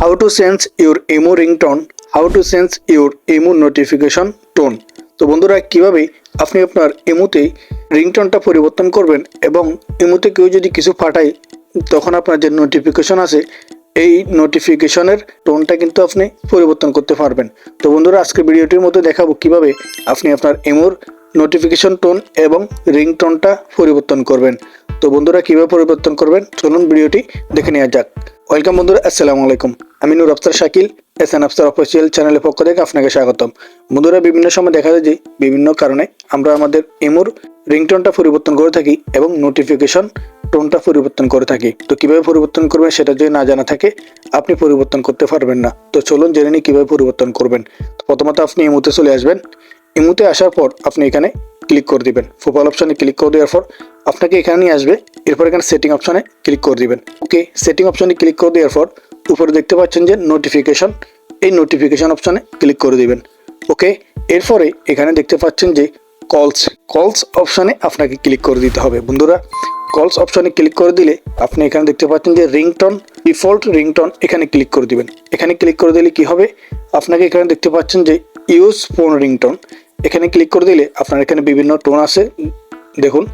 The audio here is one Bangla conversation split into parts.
How to sense your emo ringtone? How to sense your emo notification tone? তো বন্ধুরা, কীভাবে আপনি আপনার এমুতে রিংটোনটা পরিবর্তন করবেন এবং এমুতে কেউ যদি কিছু পাঠায়, তখন আপনার যে নোটিফিকেশন আছে, এই নোটিফিকেশনের টোনটা কিন্তু আপনি পরিবর্তন করতে পারবেন তো বন্ধুরা, আজকের ভিডিওটির মধ্যে দেখাবো কীভাবে আপনি আপনার এমোর নোটিফিকেশন টোন এবং রিংটোনটা পরিবর্তন করবেন তো বন্ধুরা, কীভাবে পরিবর্তন করবেন? চলুন ভিডিওটি দেখে নেওয়া যাক। ওয়েলকাম বন্ধুরা, আসসালামু আলাইকুম। আমি Noor Aftar Shakil S N Aftar official চ্যানেলের পক্ষ থেকে আপনাকে স্বাগতম। বন্ধুরা, বিভিন্ন সময় দেখা যায় যে বিভিন্ন কারণে আমরা আমাদের এমোর রিংটোনটা পরিবর্তন করে থাকি এবং নোটিফিকেশন টোনটা পরিবর্তন করে থাকি। তো কীভাবে পরিবর্তন করবেন সেটা যদি না জানা থাকে, আপনি পরিবর্তন করতে পারবেন না। তো চলুন জেনে নিই কীভাবে পরিবর্তন করবেন। প্রথমত আপনি ইমুতে চলে আসবেন। ইমুতে আসার পর আপনি এখানে ক্লিক করে দিবেন। প্রোফাইল অপশানে ক্লিক করে দেওয়ার পর আপনাকে এখানে নিয়ে আসবে। এরপর এখানে সেটিং অপশানে ক্লিক করে দিবেন। ওকে সেটিং অপশানে ক্লিক করে দেওয়ার পর উপরে দেখতে পাচ্ছেন যে নোটিফিকেশন এই নোটিফিকেশন অপশানে ক্লিক করে দিবেন। ওকে এরপরে এখানে দেখতে পাচ্ছেন যে কলস কলস অপশানে আপনাকে ক্লিক করে দিতে হবে। বন্ধুরা কলস অপশানে ক্লিক করে দিলে আপনি এখানে দেখতে পাচ্ছেন যে রিংটন ডিফল্ট রিংটন এখানে ক্লিক করে দিবেন। এখানে ক্লিক করে দিলে কি হবে? আপনাকে এখানে দেখতে পাচ্ছেন যে ইউজ ফোন রিংটন এখানে ক্লিক করে দিলে আপনার এখানে বিভিন্ন টোন আছে। দেখুন।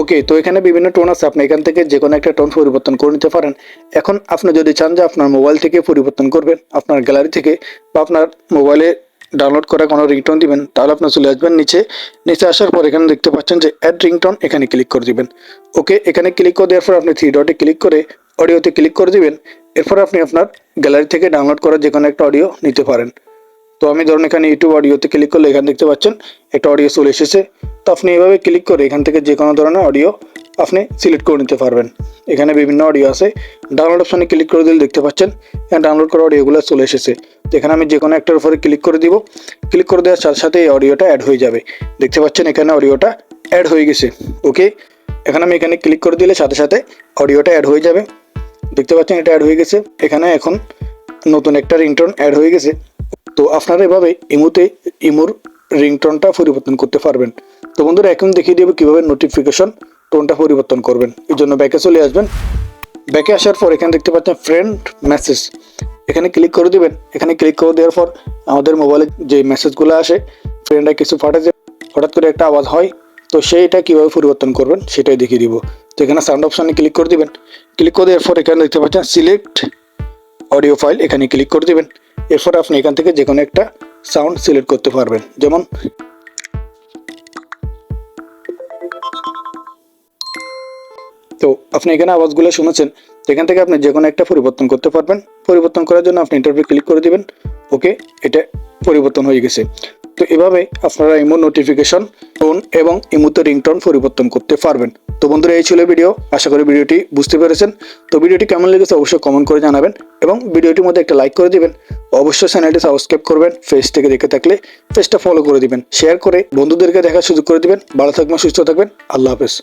ওকে তো এখানে বিভিন্ন টোন আছে। আপনি এখান থেকে যে কোনো একটা টোন পরিবর্তন করে নিতে পারেন। এখন আপনি যদি চান যে আপনার মোবাইল থেকে পরিবর্তন করবেন, আপনার গ্যালারি থেকে বা আপনার মোবাইলে ডাউনলোড করা কোনো রিংটোন দিবেন, তাহলে আপনি চলে আসবেন নিচে। নিচে আসার পর এখানে দেখতে পাচ্ছেন যে অ্যাড রিংটোন এখানে ক্লিক করে দিবেন। ওকে এখানে ক্লিক করে দেওয়ার পর আপনি থ্রি ডটে ক্লিক করে অডিওতে ক্লিক করে দিবেন, এরপর আপনি আপনার গ্যালারি থেকে ডাউনলোড করা যে কোনো একটা অডিও নিতে পারেন। তো আমি ধরুন এখানে ইউটিউব অডিওতে ক্লিক করলে এখানে দেখতে পাচ্ছেন, একটা অডিও চলে এসেছে। তো আপনি এভাবে ক্লিক করে এখান থেকে যে কোনো ধরনের অডিও আপনি সিলেক্ট করে নিতে পারবেন। এখানে বিভিন্ন অডিও আছে। ডাউনলোড অপশানে ক্লিক করে দিলে দেখতে পাচ্ছেন, এখানে ডাউনলোড করা অডিওগুলো চলে এসেছে। তো এখানে আমি যে কোনো একটার উপরে ক্লিক করে দিব। ক্লিক করে দেওয়ার সাথে সাথে এই অডিওটা অ্যাড হয়ে যাবে। দেখতে পাচ্ছেন এখানে অডিওটা অ্যাড হয়ে গেছে। ওকে, এখানে আমি এখানে ক্লিক করে দিলে সাথে সাথে অডিওটা অ্যাড হয়ে যাবে। দেখতে পাচ্ছেন, এটা অ্যাড হয়ে গেছে। এখানে এখন নতুন একটা রিংটোন অ্যাড হয়ে গেছে। তো আপনারা এভাবে ইমুতে ইমুর রিংটোনটা পরিবর্তন করতে পারবেন। তো বন্ধুরা, এখন দেখিয়ে দেবো কীভাবে নোটিফিকেশন টোনটা পরিবর্তন করবেন। এই জন্য ব্যাকে চলে আসবেন। ব্যাকে আসার পর এখানে দেখতে পাচ্ছেন ফ্রেন্ড মেসেজ এখানে ক্লিক করে দিবেন। এখানে ক্লিক করে দেওয়ার পর আমাদের মোবাইলে যে মেসেজগুলো আসে ফ্রেন্ডরা কিছু পাঠাতে হঠাৎ করে একটা আওয়াজ হয়। তো সেইটা কীভাবে পরিবর্তন করবেন, সেটাই দেখিয়ে দিব। তো এখানে সাউন্ড অপশানে ক্লিক করে দিবেন। ক্লিক করে দেওয়ার পর এখানে দেখতে পাচ্ছেন সিলেক্ট অডিও ফাইল এখানে ক্লিক করে দিবেন। এরপর আপনি এখান থেকে যে কোনো একটা সাউন্ড সিলেক্ট করতে পারবেন। যেমন তো আপনি এখানে আওয়াজগুলো শুনেছেন, এখান থেকে আপনি যে কোনো একটা পরিবর্তন করতে পারবেন। পরিবর্তন করার জন্য আপনি ইন্টারভিউ ক্লিক করে দিবেন। ওকে, এটা পরিবর্তন হয়ে গেছে। তো এভাবে আপনারা ইমো নোটিফিকেশন টোন এবং ইমোতে রিংটোন পরিবর্তন করতে পারবেন। তো বন্ধুরা, এই ছিল ভিডিও আশা করি ভিডিওটি বুঝতে পেরেছেন। তো ভিডিওটি কেমন লেগেছে অবশ্যই কমেন্ট করে জানাবেন এবং ভিডিওটির মধ্যে একটা লাইক করে দিবেন। অবশ্যই চ্যানেলটি সাবস্ক্রাইব করবেন ফেস থেকে দেখে থাকলে ফেসটা ফলো করে দিবেন। শেয়ার করে বন্ধুদেরকে দেখার সুযোগ করে দিবেন। ভালো থাকবেন, সুস্থ থাকবেন। আল্লাহ হাফেজ।